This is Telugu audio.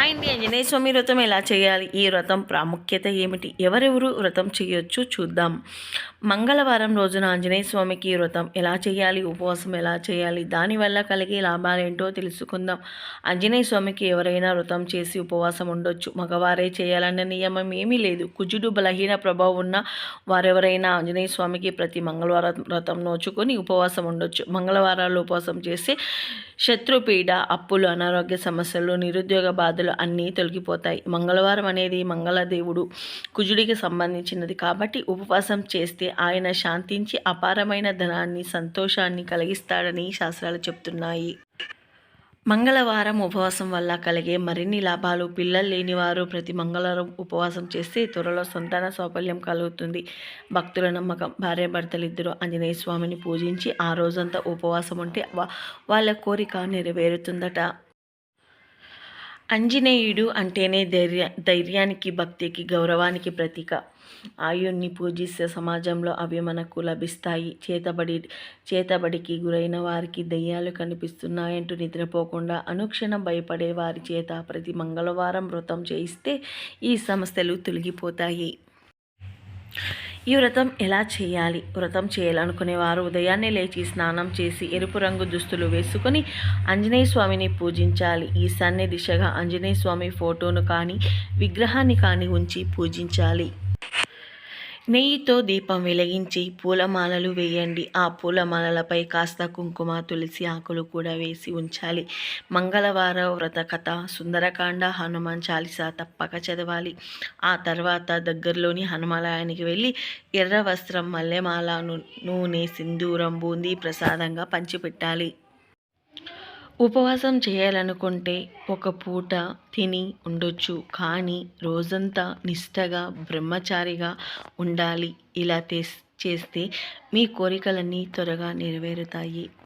హాయ్ అండి ఆంజనేయ స్వామి వ్రతం ఎలా చేయాలి? ఈ వ్రతం ప్రాముఖ్యత ఏమిటి? ఎవరెవరు వ్రతం చేయొచ్చు చూద్దాం. మంగళవారం రోజున ఆంజనేయ స్వామికి ఈ వ్రతం ఎలా చేయాలి? ఉపవాసం ఎలా చేయాలి? దానివల్ల కలిగే లాభాలు ఏంటో తెలుసుకుందాం. ఆంజనేయ స్వామికి ఎవరైనా వ్రతం చేసి ఉపవాసం ఉండొచ్చు. మగవారే చేయాలన్న నియమం ఏమీ లేదు. కుజుడు బలహీన ప్రభావం ఉన్న వారెవరైనా ఆంజనేయ స్వామికి ప్రతి మంగళవారం వ్రతం నోచుకొని ఉపవాసం ఉండొచ్చు. మంగళవారాలు ఉపవాసం చేసి శత్రుపీడ అప్పులు అనారోగ్య సమస్యలు నిరుద్యోగ బాధలు అన్నీ తొలగిపోతాయి. మంగళవారం అనేది మంగళదేవుడు కుజుడికి సంబంధించినది కాబట్టి ఉపవాసం చేస్తే ఆయన శాంతించి అపారమైన ధనాన్ని సంతోషాన్ని కలిగిస్తాడని శాస్త్రాలు చెప్తున్నాయి. మంగళవారం ఉపవాసం వల్ల కలిగే మరిన్ని లాభాలు పిల్లలు లేనివారు ప్రతి మంగళవారం ఉపవాసం చేస్తే త్వరలో సంతాన సౌకర్యం కలుగుతుంది. భక్తుల నమ్మకం భార్యాభర్తలిద్దరూ ఆంజనేయ స్వామిని పూజించి ఆ రోజంతా ఉపవాసం ఉంటే వాళ్ళ కోరిక నెరవేరుతుందట. ఆంజనేయుడు అంటేనే ధైర్య ధైర్యానికి భక్తికి గౌరవానికి ప్రతీక. ఆయుణ్ణి పూజిస్తే సమాజంలో అవి మనకు లభిస్తాయి. చేతబడి చేతబడికి గురైన వారికి దయ్యాలు కనిపిస్తున్నాయంటూ నిద్రపోకుండా అనుక్షణం భయపడే వారి చేత ప్రతి మంగళవారం వ్రతం చేయిస్తే ఈ సమస్యలు తొలగిపోతాయి. ఈ వ్రతం ఎలా చేయాలి? వ్రతం చేయాలనుకునేవారు ఉదయాన్నే లేచి స్నానం చేసి ఎరుపు రంగు దుస్తులు వేసుకొని ఆంజనేయ స్వామిని పూజించాలి. ఈశాన్య దిశగా ఆంజనేయ స్వామి ఫోటోను కానీ విగ్రహాన్ని కానీ ఉంచి పూజించాలి. నెయ్యితో దీపం వెలిగించి పూలమాలలు వేయండి. ఆ పూలమాలలపై కాస్త కుంకుమ తులసి ఆకులు కూడా వేసి ఉంచాలి. మంగళవార వ్రత కథ సుందరకాండ హనుమాన్ చాలీసా తప్పక చదవాలి. ఆ తర్వాత దగ్గరలోని హనుమాలయానికి వెళ్ళి ఎర్ర వస్త్రం మల్లెమాల నూనె సింధూరం బూందీ ప్రసాదంగా పంచిపెట్టాలి. ఉపవాసం చేయాలనుకుంటే ఒక పూట తిని ఉండొచ్చు. కానీ రోజంతా నిష్టగా బ్రహ్మచారిగా ఉండాలి. ఇలా తెస్- చేస్తే మీ కోరికలన్నీ త్వరగా నెరవేరుతాయి.